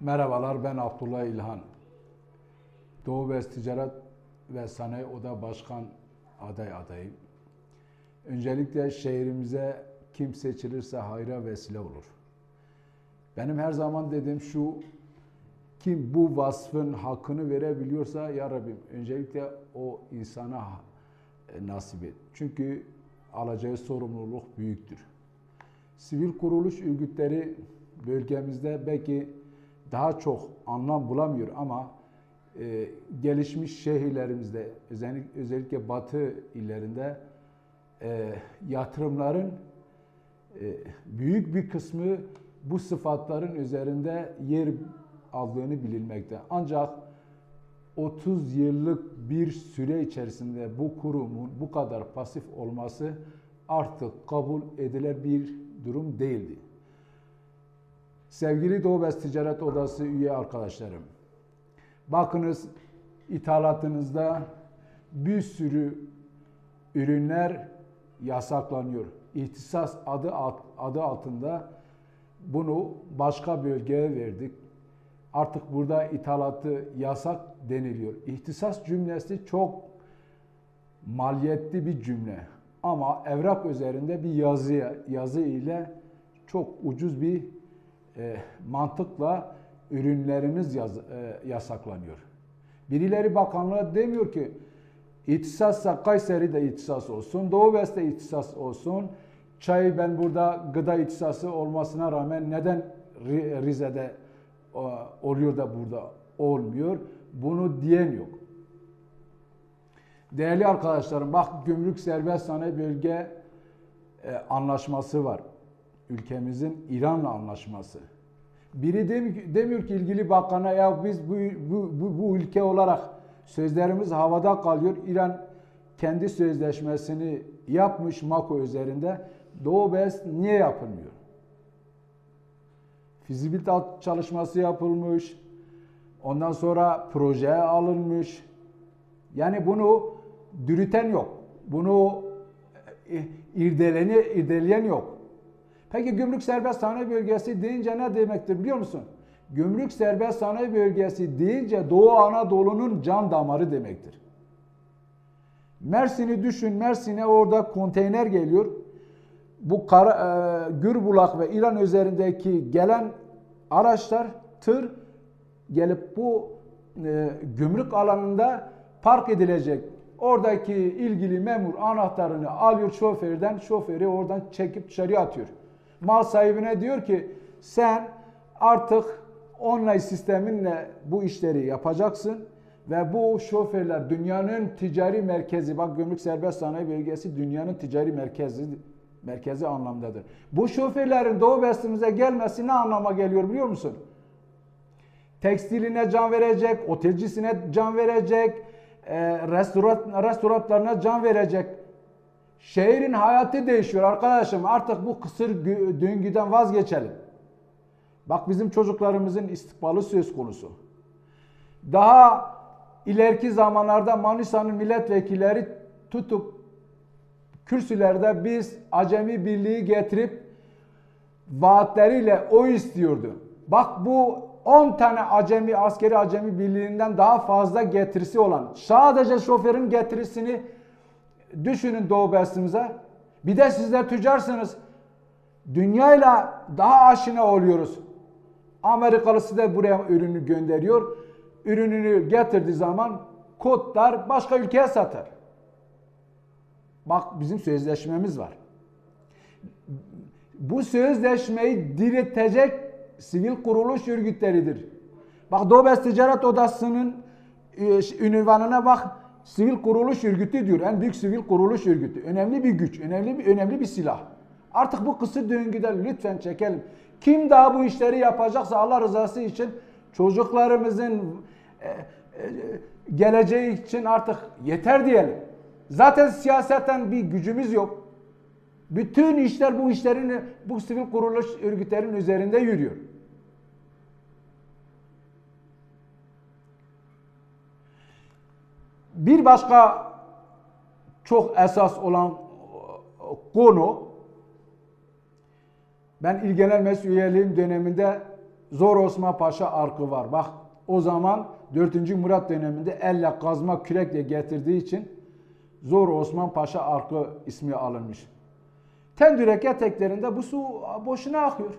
Merhabalar ben Abdullah İlhan. Doğu Best Ticaret ve Sanayi Oda Başkan aday adayım. Öncelikle şehrimize kim seçilirse hayra vesile olur. Benim her zaman dediğim şu, kim bu vasfın hakkını verebiliyorsa ya Rabbim öncelikle o insana nasip et. Çünkü alacağı sorumluluk büyüktür. Sivil kuruluş örgütleri bölgemizde belki daha çok anlam bulamıyor ama e, gelişmiş şehirlerimizde özellikle, özellikle batı illerinde e, yatırımların e, büyük bir kısmı bu sıfatların üzerinde yer aldığını bilinmekte. Ancak 30 yıllık bir süre içerisinde bu kurumun bu kadar pasif olması artık kabul edilir bir durum değildi. Sevgili Doğu Best Ticaret Odası üye arkadaşlarım, bakınız ithalatınızda bir sürü ürünler yasaklanıyor. İhtisas adı adı altında bunu başka bölgeye verdik. Artık burada ithalatı yasak deniliyor. İhtisas cümlesi çok maliyetli bir cümle. Ama evrak üzerinde bir yazı yazı ile çok ucuz bir e, mantıkla ürünleriniz yaz, e, yasaklanıyor. Birileri bakanlığa demiyor ki ihtisassa Kayseri'de ihtisas olsun, Doğu Best'te ihtisas olsun. Çay ben burada gıda ihtisası olmasına rağmen neden Rize'de oluyor da burada olmuyor? Bunu diyen yok. Değerli arkadaşlarım bak gümrük serbest sanayi bölge e, anlaşması var. Ülkemizin İran'la anlaşması. Biri demiyor, ki ilgili bakana ya biz bu, bu, bu, bu ülke olarak sözlerimiz havada kalıyor. İran kendi sözleşmesini yapmış Mako üzerinde. Doğu Beyaz niye yapılmıyor? Fizibilite çalışması yapılmış. Ondan sonra projeye alınmış. Yani bunu dürüten yok. Bunu irdeleni, irdeleyen yok. Peki gümrük serbest sanayi bölgesi deyince ne demektir biliyor musun? Gümrük serbest sanayi bölgesi deyince Doğu Anadolu'nun can damarı demektir. Mersin'i düşün, Mersin'e orada konteyner geliyor. Bu Kara, e, Gürbulak ve İran üzerindeki gelen araçlar, tır gelip bu e, gümrük alanında park edilecek. Oradaki ilgili memur anahtarını alıyor şoförden, şoförü oradan çekip dışarıya atıyor. Mal sahibine diyor ki sen artık online sisteminle bu işleri yapacaksın ve bu şoförler dünyanın ticari merkezi, bak gümrük serbest sanayi bölgesi dünyanın ticari merkezi merkezi anlamdadır. Bu şoförlerin Doğu Bestimize gelmesi ne anlama geliyor biliyor musun? Tekstiline can verecek, otelcisine can verecek, restoran, restoranlarına can verecek. Şehrin hayatı değişiyor arkadaşım. Artık bu kısır döngüden vazgeçelim. Bak bizim çocuklarımızın istikbalı söz konusu. Daha ileriki zamanlarda Manisa'nın milletvekilleri tutup kürsülerde biz acemi birliği getirip vaatleriyle o istiyordu. Bak bu 10 tane acemi askeri acemi birliğinden daha fazla getirisi olan sadece şoförün getirisini düşünün Doğu Bestimize. Bir de sizler tüccarsınız. Dünyayla daha aşina oluyoruz. Amerikalısı da buraya ürünü gönderiyor. Ürününü getirdiği zaman kodlar başka ülkeye satar. Bak bizim sözleşmemiz var. Bu sözleşmeyi diretecek sivil kuruluş örgütleridir. Bak Doğu Ticaret Odası'nın e, ünvanına bak sivil kuruluş örgütü diyor. En büyük sivil kuruluş örgütü. Önemli bir güç, önemli bir önemli bir silah. Artık bu kısır döngüden lütfen çekelim. Kim daha bu işleri yapacaksa Allah rızası için çocuklarımızın e, e, geleceği için artık yeter diyelim. Zaten siyaseten bir gücümüz yok. Bütün işler bu işlerin bu sivil kuruluş örgütlerin üzerinde yürüyor. Bir başka çok esas olan konu ben İl üyeliğim döneminde Zor Osman Paşa arkı var. Bak o zaman 4. Murat döneminde elle kazma kürekle getirdiği için Zor Osman Paşa arkı ismi alınmış. Tendürek eteklerinde bu su boşuna akıyor.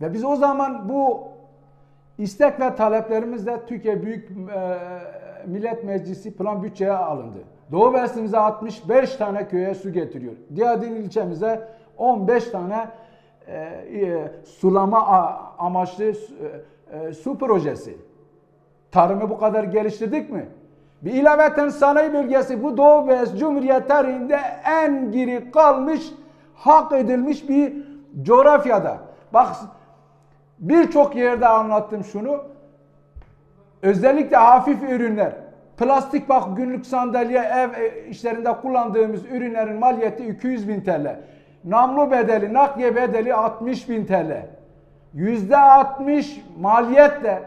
Ve biz o zaman bu istek ve taleplerimizle Türkiye Büyük e, Millet Meclisi plan bütçeye alındı. Doğu Besimize 65 tane köye su getiriyor. Diyadin ilçemize 15 tane e, e, sulama amaçlı e, e, su projesi. Tarımı bu kadar geliştirdik mi? Bir ilaveten sanayi bölgesi bu Doğu Beyaz Cumhuriyet tarihinde en geri kalmış, hak edilmiş bir coğrafyada. Bak birçok yerde anlattım şunu. Özellikle hafif ürünler. Plastik bak günlük sandalye ev e, işlerinde kullandığımız ürünlerin maliyeti 200 bin TL. Namlu bedeli, nakliye bedeli 60 bin TL. Yüzde 60 maliyetle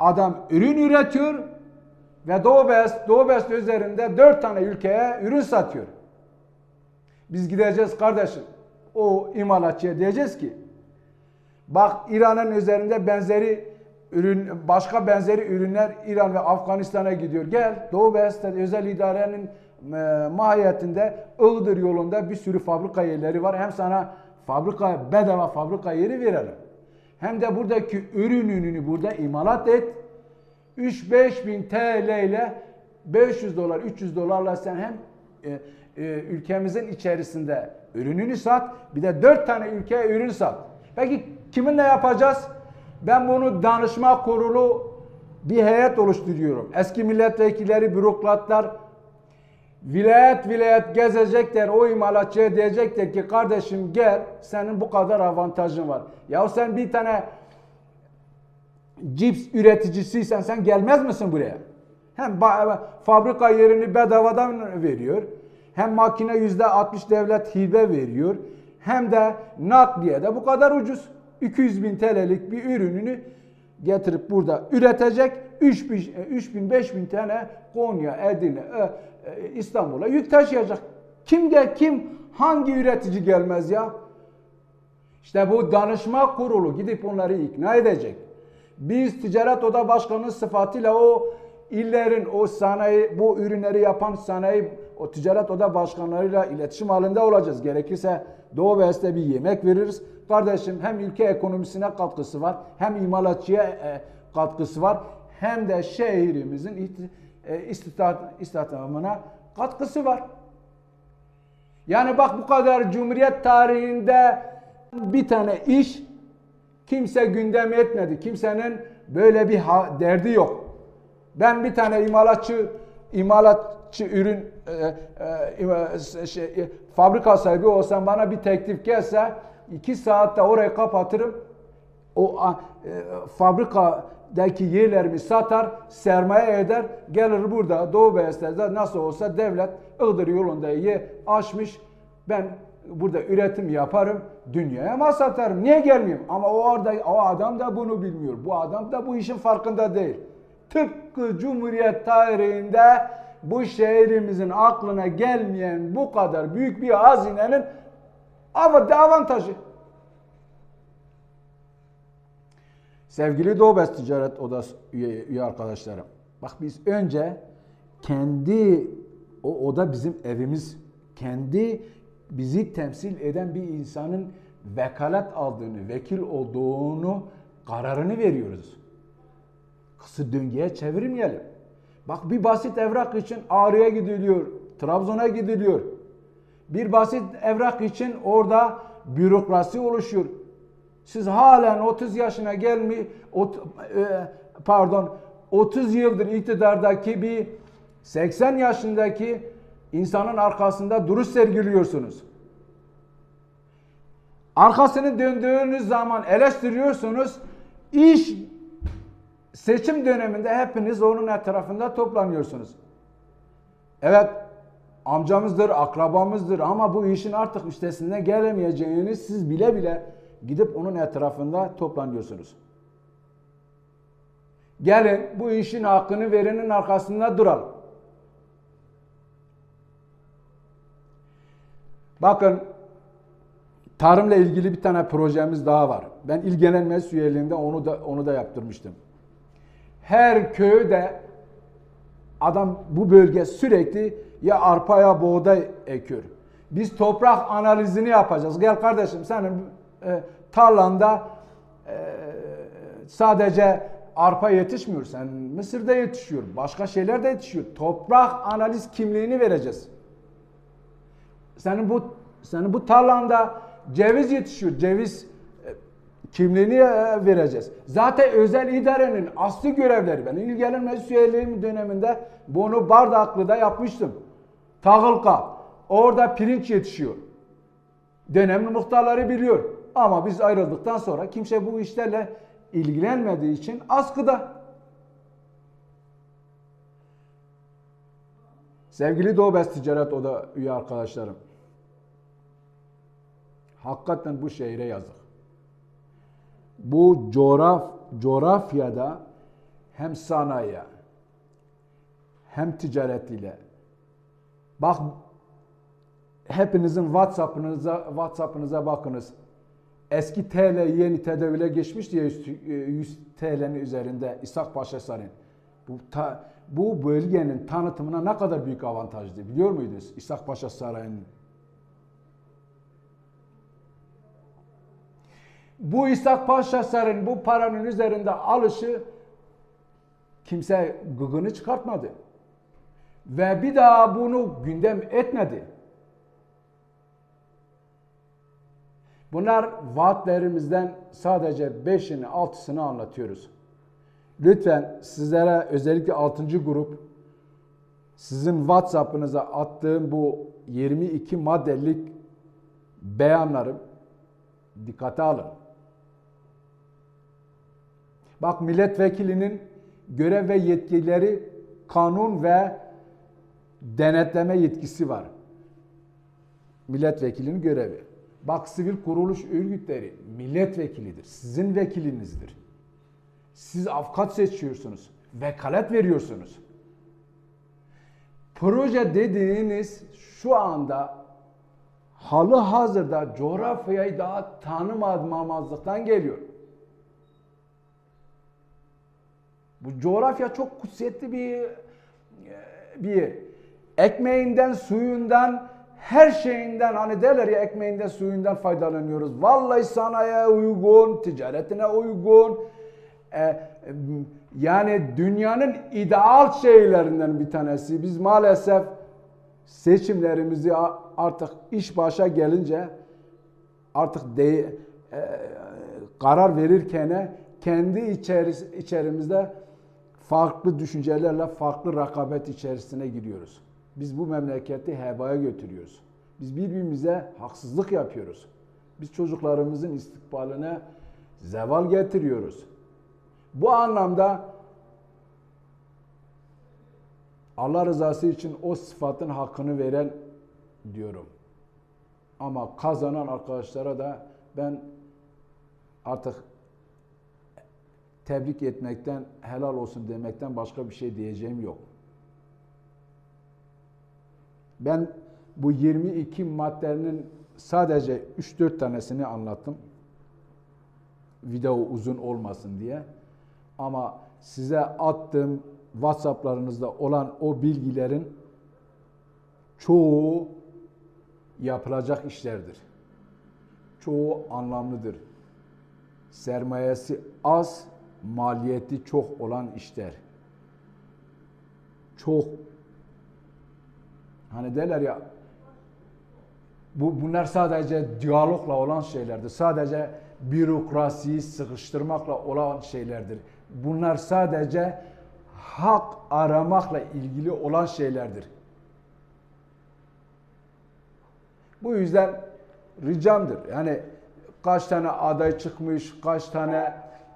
adam ürün üretiyor ve Doğu Beyaz üzerinde 4 tane ülkeye ürün satıyor. Biz gideceğiz kardeşim. O imalatçıya diyeceğiz ki Bak İran'ın üzerinde benzeri ürün başka benzeri ürünler İran ve Afganistan'a gidiyor. Gel Doğu Beyaz'da özel idarenin e, mahiyetinde Iğdır yolunda bir sürü fabrika yerleri var. Hem sana fabrika bedava fabrika yeri verelim. Hem de buradaki ürün ürünü burada imalat et. 3-5 bin TL ile 500 dolar 300 dolarla sen hem e, e, ülkemizin içerisinde ürününü sat bir de 4 tane ülkeye ürün sat. Peki kiminle yapacağız? Ben bunu danışma kurulu bir heyet oluşturuyorum. Eski milletvekilleri, bürokratlar vilayet vilayet gezecekler. O imalatçıya diyecekler ki kardeşim gel senin bu kadar avantajın var. Ya sen bir tane cips üreticisiysen sen gelmez misin buraya? Hem fabrika yerini bedavadan veriyor. Hem makine yüzde 60 devlet hibe veriyor. Hem de nakliye de bu kadar ucuz. 200 bin TL'lik bir ürününü getirip burada üretecek. 3000, 3000 5000 tane Konya, Edirne, e, İstanbul'a yük taşıyacak. Kim de kim hangi üretici gelmez ya? İşte bu danışma kurulu gidip onları ikna edecek. Biz ticaret oda başkanı sıfatıyla o illerin o sanayi bu ürünleri yapan sanayi o ticaret oda başkanlarıyla iletişim halinde olacağız. Gerekirse Doğu Beyaz'da bir yemek veririz. Kardeşim hem ülke ekonomisine katkısı var hem imalatçıya e, katkısı var hem de şehrimizin e, istihdam- istihdamına katkısı var. Yani bak bu kadar Cumhuriyet tarihinde bir tane iş kimse gündem etmedi. Kimsenin böyle bir derdi yok. Ben bir tane imalatçı imalatçı ürün e, e, şey, fabrika sahibi olsam bana bir teklif gelse iki saatte orayı kapatırım. O e, fabrikadaki yerlerimi satar, sermaye eder, gelir burada Doğu Beyazıt'ta nasıl olsa devlet Iğdır yolunda ye açmış. Ben burada üretim yaparım, dünyaya mal satarım. Niye gelmeyeyim? Ama o orada o adam da bunu bilmiyor. Bu adam da bu işin farkında değil. Tıpkı Cumhuriyet tarihinde bu şehrimizin aklına gelmeyen bu kadar büyük bir hazinenin av- avantajı. Sevgili Doğu Best Ticaret Odası üye, üye arkadaşlarım. Bak biz önce kendi o oda bizim evimiz. Kendi bizi temsil eden bir insanın vekalet aldığını, vekil olduğunu kararını veriyoruz. Kısır döngüye çevirmeyelim. Bak bir basit evrak için Ağrı'ya gidiliyor, Trabzon'a gidiliyor. Bir basit evrak için orada bürokrasi oluşuyor. Siz halen 30 yaşına gelmi e, pardon 30 yıldır iktidardaki bir 80 yaşındaki insanın arkasında duruş sergiliyorsunuz. Arkasını döndüğünüz zaman eleştiriyorsunuz. İş seçim döneminde hepiniz onun etrafında toplanıyorsunuz. Evet amcamızdır, akrabamızdır ama bu işin artık üstesinden gelemeyeceğini siz bile bile gidip onun etrafında toplanıyorsunuz. Gelin bu işin hakkını verenin arkasında duralım. Bakın tarımla ilgili bir tane projemiz daha var. Ben İl Genel Meclis üyeliğinde onu da onu da yaptırmıştım. Her köyde adam bu bölge sürekli ya arpa ya buğday ekiyor. Biz toprak analizini yapacağız. Gel kardeşim senin e, tarlanda e, sadece arpa yetişmiyor. Sen Mısır'da yetişiyor. Başka şeyler de yetişiyor. Toprak analiz kimliğini vereceğiz. Senin bu senin bu tarlanda ceviz yetişiyor. Ceviz e, kimliğini vereceğiz. Zaten özel idarenin asli görevleri ben İl Genel Meclis üyeliğim döneminde bunu Bardaklı'da yapmıştım. Tağılka. Orada pirinç yetişiyor. Dönemin muhtarları biliyor. Ama biz ayrıldıktan sonra kimse bu işlerle ilgilenmediği için askıda. Sevgili Doğu Best Ticaret Oda üye arkadaşlarım. Hakikaten bu şehre yazık. Bu coğraf, coğrafyada hem sanayi hem ticaretiyle bak hepinizin WhatsApp'ınıza WhatsApp'ınıza bakınız. Eski TL yeni tedavüle geçmişti ya 100 TL'nin üzerinde İshak Paşa Sarayı. Bu, ta, bu bölgenin tanıtımına ne kadar büyük avantajdı biliyor muydunuz? İshak Paşa Sarayı'nın. Bu İshak Paşa Sarayı'nın bu paranın üzerinde alışı kimse gıgını çıkartmadı. Ve bir daha bunu gündem etmedi. Bunlar vaatlerimizden sadece 5'ini 6'sını anlatıyoruz. Lütfen sizlere özellikle 6. grup sizin WhatsApp'ınıza attığım bu 22 maddelik beyanları dikkate alın. Bak milletvekilinin görev ve yetkileri kanun ve denetleme yetkisi var. Milletvekilinin görevi. Bak sivil kuruluş örgütleri milletvekilidir. Sizin vekilinizdir. Siz avukat seçiyorsunuz. Vekalet veriyorsunuz. Proje dediğiniz şu anda halı hazırda coğrafyayı daha tanımamazlıktan geliyor. Bu coğrafya çok kutsiyetli bir bir yer. Ekmeğinden, suyundan, her şeyinden hani derler ya ekmeğinden, suyundan faydalanıyoruz. Vallahi sanayiye uygun, ticaretine uygun. Ee, yani dünyanın ideal şeylerinden bir tanesi. Biz maalesef seçimlerimizi artık iş başa gelince artık de, e, karar verirken kendi içeris, içerimizde farklı düşüncelerle farklı rakabet içerisine giriyoruz. Biz bu memleketi hebaya götürüyoruz. Biz birbirimize haksızlık yapıyoruz. Biz çocuklarımızın istikbaline zeval getiriyoruz. Bu anlamda Allah rızası için o sıfatın hakkını veren diyorum. Ama kazanan arkadaşlara da ben artık tebrik etmekten, helal olsun demekten başka bir şey diyeceğim yok. Ben bu 22 maddenin sadece 3-4 tanesini anlattım. Video uzun olmasın diye. Ama size attığım WhatsApp'larınızda olan o bilgilerin çoğu yapılacak işlerdir. Çoğu anlamlıdır. Sermayesi az, maliyeti çok olan işler. Çok Hani derler ya bu bunlar sadece diyalogla olan şeylerdir. Sadece bürokrasiyi sıkıştırmakla olan şeylerdir. Bunlar sadece hak aramakla ilgili olan şeylerdir. Bu yüzden ricamdır. Yani kaç tane aday çıkmış, kaç tane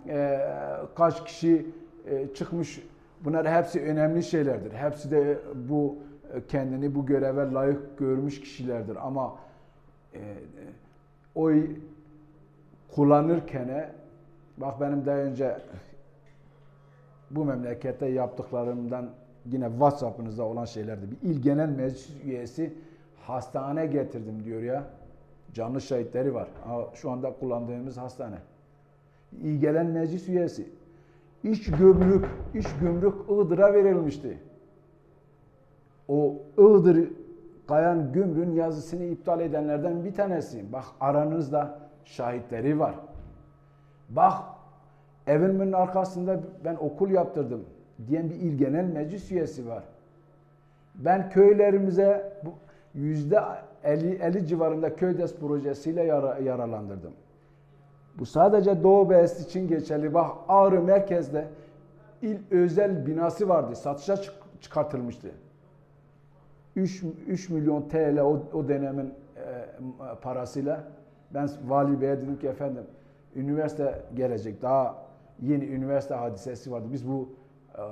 e, kaç kişi e, çıkmış bunlar hepsi önemli şeylerdir. Hepsi de bu kendini bu göreve layık görmüş kişilerdir. Ama e, oy kullanırken bak benim daha önce bu memlekette yaptıklarımdan yine WhatsApp'ınızda olan şeylerdi. Bir il genel meclis üyesi hastane getirdim diyor ya. Canlı şahitleri var. Şu anda kullandığımız hastane. İyi gelen meclis üyesi. İç gümrük, iç gümrük Iğdır'a verilmişti. O Iğdır Kayan Gümrük'ün yazısını iptal edenlerden bir tanesi. Bak aranızda şahitleri var. Bak evimin arkasında ben okul yaptırdım diyen bir il genel meclis üyesi var. Ben köylerimize yüzde 50, 50 civarında köydes projesiyle yara, yaralandırdım. Bu sadece Doğu Beyazıt için geçerli. Bak Ağrı merkezde il özel binası vardı. Satışa çık- çıkartılmıştı. 3, 3 milyon TL o, o dönemin e, parasıyla ben vali beye dedim ki efendim üniversite gelecek. Daha yeni üniversite hadisesi vardı. Biz bu e,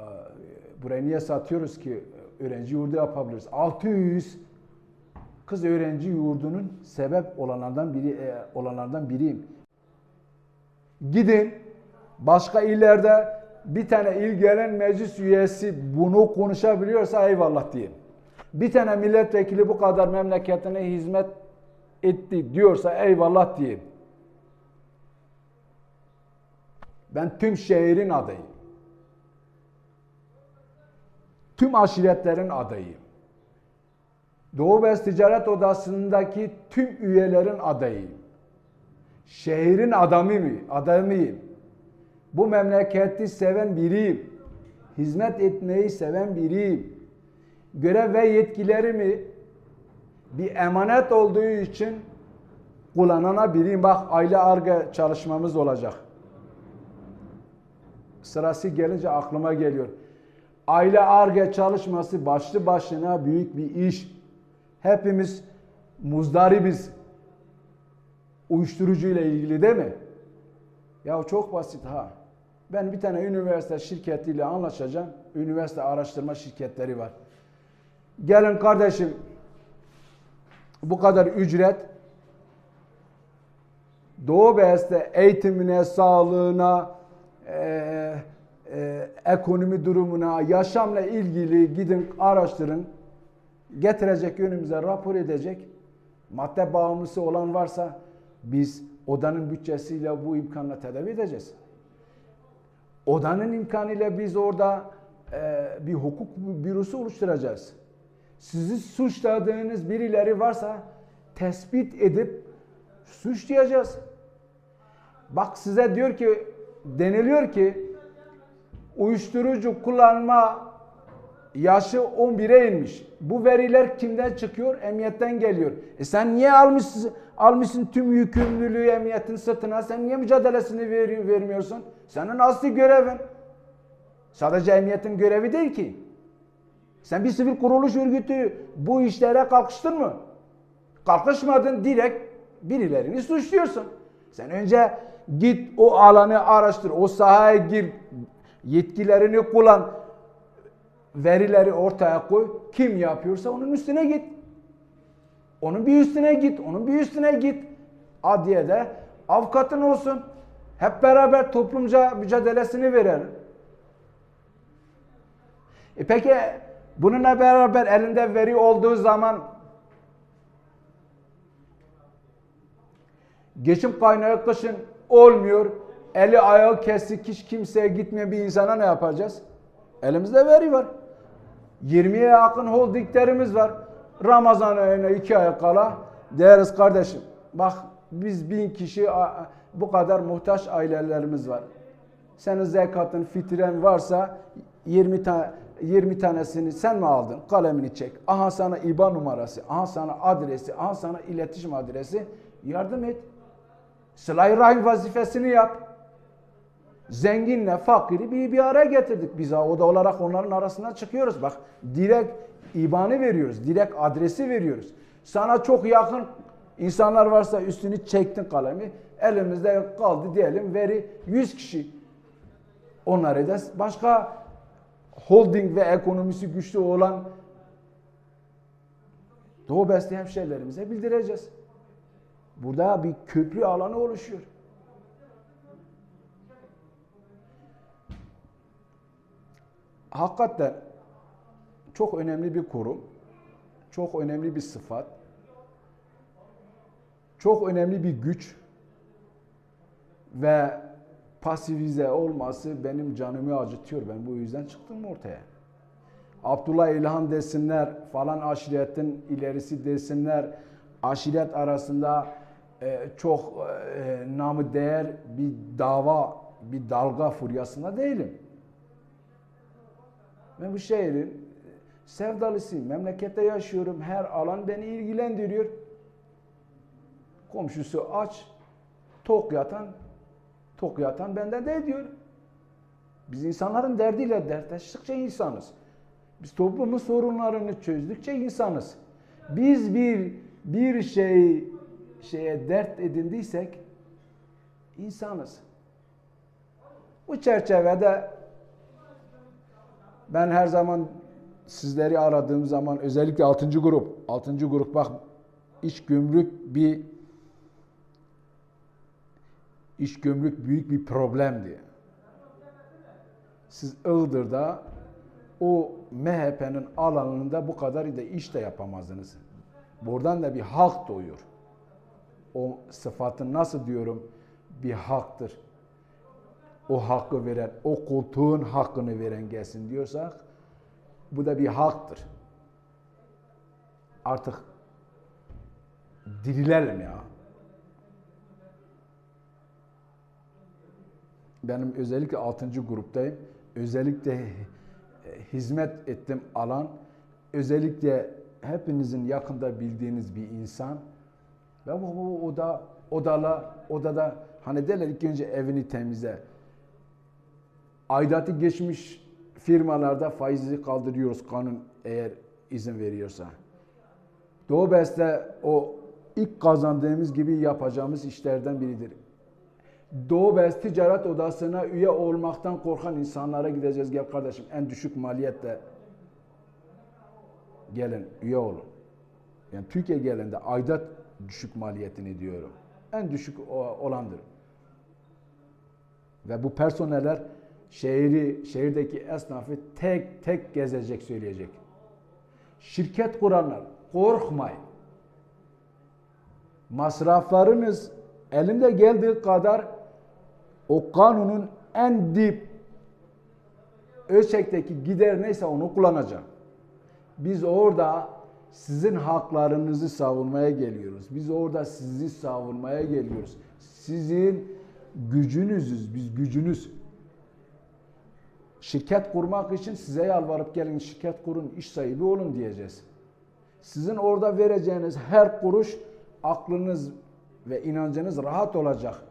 burayı niye satıyoruz ki öğrenci yurdu yapabiliriz. 600 kız öğrenci yurdunun sebep olanlardan biri e, olanlardan biriyim. Gidin başka illerde bir tane il gelen meclis üyesi bunu konuşabiliyorsa eyvallah diyeyim. Bir tane milletvekili bu kadar memleketine hizmet etti diyorsa eyvallah diyeyim. Ben tüm şehrin adayım. Tüm aşiretlerin adayıyım. Doğu Beyaz Ticaret Odası'ndaki tüm üyelerin adayıyım. Şehrin adamıyım, adamıyım. Bu memleketi seven biriyim. Hizmet etmeyi seven biriyim. Görev ve yetkilerimi bir emanet olduğu için kullanana biriyim. Bak aile arge çalışmamız olacak. Sırası gelince aklıma geliyor. Aile arge çalışması başlı başına büyük bir iş. Hepimiz muzdaribiz. Uyuşturucu ile ilgili değil mi? Ya çok basit ha. Ben bir tane üniversite şirketiyle anlaşacağım. Üniversite araştırma şirketleri var. Gelin kardeşim bu kadar ücret Doğu Beyaz'da eğitimine, sağlığına, e, e, ekonomi durumuna, yaşamla ilgili gidin araştırın. Getirecek önümüze rapor edecek. Madde bağımlısı olan varsa biz odanın bütçesiyle bu imkanla tedavi edeceğiz. Odanın imkanıyla biz orada e, bir hukuk bürosu oluşturacağız. Sizi suçladığınız birileri varsa tespit edip suçlayacağız. Bak size diyor ki deniliyor ki uyuşturucu kullanma yaşı 11'e inmiş. Bu veriler kimden çıkıyor? Emniyetten geliyor. E sen niye almışsın, almışsın tüm yükümlülüğü emniyetin sırtına? Sen niye mücadelesini ver, vermiyorsun? Senin asli görevin. Sadece emniyetin görevi değil ki. Sen bir sivil kuruluş örgütü bu işlere kalkıştın mı? Kalkışmadın direkt birilerini suçluyorsun. Sen önce git o alanı araştır, o sahaya gir, yetkilerini kullan, verileri ortaya koy. Kim yapıyorsa onun üstüne git. Onun bir üstüne git, onun bir üstüne git. Adiye de avukatın olsun. Hep beraber toplumca mücadelesini verelim. E peki bununla beraber elinde veri olduğu zaman geçim kaynağı kışın olmuyor. Eli ayağı kesik hiç kimseye gitmeyen bir insana ne yapacağız? Elimizde veri var. 20'ye yakın holdinglerimiz var. Ramazan ayına iki ay kala deriz kardeşim. Bak biz bin kişi bu kadar muhtaç ailelerimiz var. Senin zekatın, fitren varsa 20 tane 20 tanesini sen mi aldın? Kalemini çek. Aha sana IBAN numarası, aha sana adresi, aha sana iletişim adresi. Yardım et. Sıla-i Rahim vazifesini yap. Zenginle fakiri bir, bir araya getirdik. Biz oda olarak onların arasından çıkıyoruz. Bak direkt IBAN'ı veriyoruz. Direkt adresi veriyoruz. Sana çok yakın insanlar varsa üstünü çektin kalemi. Elimizde kaldı diyelim veri 100 kişi. Onları da başka holding ve ekonomisi güçlü olan Doğu Beste hemşehrilerimize bildireceğiz. Burada bir köprü alanı oluşuyor. Hakikaten çok önemli bir kurum, çok önemli bir sıfat, çok önemli bir güç ve pasifize olması benim canımı acıtıyor. Ben bu yüzden çıktım ortaya. Abdullah İlhan desinler, falan aşiretin ilerisi desinler, aşiret arasında e, çok e, namı değer bir dava, bir dalga furyasında değilim. Ben bu şehrin sevdalısıyım. Memlekette yaşıyorum. Her alan beni ilgilendiriyor. Komşusu aç, tok yatan, tok yatan benden de ediyor. Biz insanların derdiyle dertleştikçe insanız. Biz toplumun sorunlarını çözdükçe insanız. Biz bir bir şey şeye dert edindiysek insanız. Bu çerçevede ben her zaman sizleri aradığım zaman özellikle 6. grup, 6. grup bak iç gümrük bir iç gömrük büyük bir problemdi. Siz Iğdır'da o MHP'nin alanında bu kadar da iş de yapamazdınız. Buradan da bir hak doğuyor. O sıfatın nasıl diyorum bir haktır. O hakkı veren, o koltuğun hakkını veren gelsin diyorsak bu da bir haktır. Artık dirilelim ya. Benim özellikle 6. gruptayım. Özellikle hizmet ettim alan, özellikle hepinizin yakında bildiğiniz bir insan. Ve bu oda, odala, odada hani derler ilk önce evini temizle. Aidatı geçmiş firmalarda faizi kaldırıyoruz kanun eğer izin veriyorsa. Doğu Best'te o ilk kazandığımız gibi yapacağımız işlerden biridir. Doğu Beyaz Ticaret Odası'na üye olmaktan korkan insanlara gideceğiz. Gel kardeşim en düşük maliyetle gelin üye olun. Yani Türkiye gelende aidat düşük maliyetini diyorum. En düşük olandır. Ve bu personeller şehri, şehirdeki esnafı tek tek gezecek, söyleyecek. Şirket kuranlar korkmayın. Masraflarınız elinde geldiği kadar o kanunun en dip ölçekteki gider neyse onu kullanacak. Biz orada sizin haklarınızı savunmaya geliyoruz. Biz orada sizi savunmaya geliyoruz. Sizin gücünüzüz, biz gücünüz. Şirket kurmak için size yalvarıp gelin şirket kurun, iş sahibi olun diyeceğiz. Sizin orada vereceğiniz her kuruş aklınız ve inancınız rahat olacak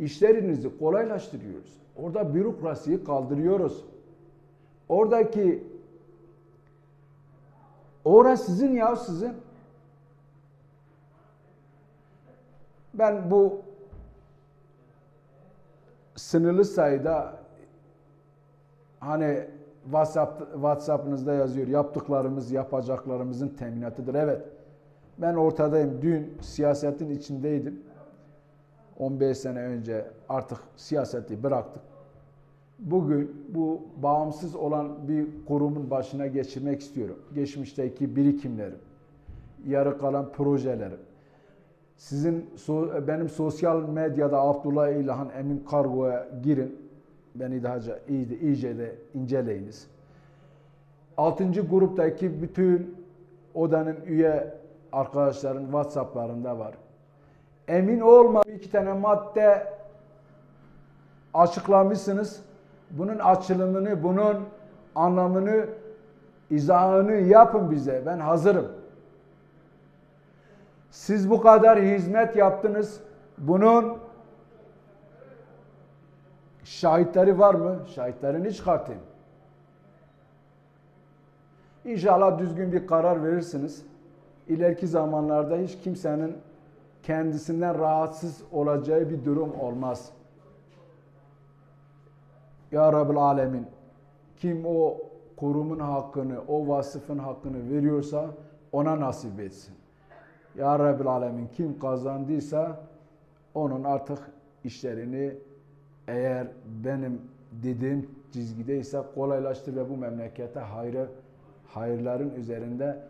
işlerinizi kolaylaştırıyoruz. Orada bürokrasiyi kaldırıyoruz. Oradaki orası sizin ya sizin. Ben bu sınırlı sayıda hani WhatsApp WhatsApp'ınızda yazıyor yaptıklarımız yapacaklarımızın teminatıdır. Evet. Ben ortadayım. Dün siyasetin içindeydim. 15 sene önce artık siyaseti bıraktık. Bugün bu bağımsız olan bir kurumun başına geçirmek istiyorum. Geçmişteki birikimlerim, yarı kalan projelerim. Sizin benim sosyal medyada Abdullah İlhan Emin Kargo'ya girin. Beni daha iyice, iyice de inceleyiniz. Altıncı gruptaki bütün odanın üye arkadaşların WhatsApp'larında var emin olma iki tane madde açıklamışsınız. Bunun açılımını, bunun anlamını, izahını yapın bize. Ben hazırım. Siz bu kadar hizmet yaptınız. Bunun şahitleri var mı? Şahitlerini çıkartayım. İnşallah düzgün bir karar verirsiniz. İleriki zamanlarda hiç kimsenin kendisinden rahatsız olacağı bir durum olmaz. Ya Rabbil Alemin kim o kurumun hakkını, o vasıfın hakkını veriyorsa ona nasip etsin. Ya Rabbil Alemin kim kazandıysa onun artık işlerini eğer benim dediğim çizgideyse kolaylaştır ve bu memlekete hayrı, hayırların üzerinde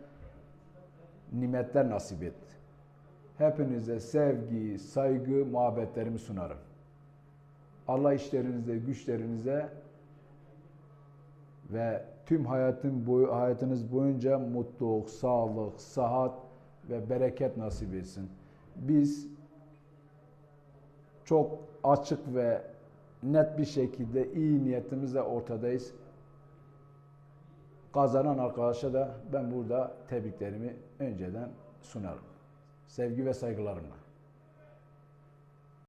nimetler nasip et. Hepinize sevgi, saygı, muhabbetlerimi sunarım. Allah işlerinize, güçlerinize ve tüm hayatın boyu, hayatınız boyunca mutluluk, sağlık, sıhhat ve bereket nasip etsin. Biz çok açık ve net bir şekilde iyi niyetimizle ortadayız. Kazanan arkadaşa da ben burada tebriklerimi önceden sunarım. Sevgi ve saygılarımla.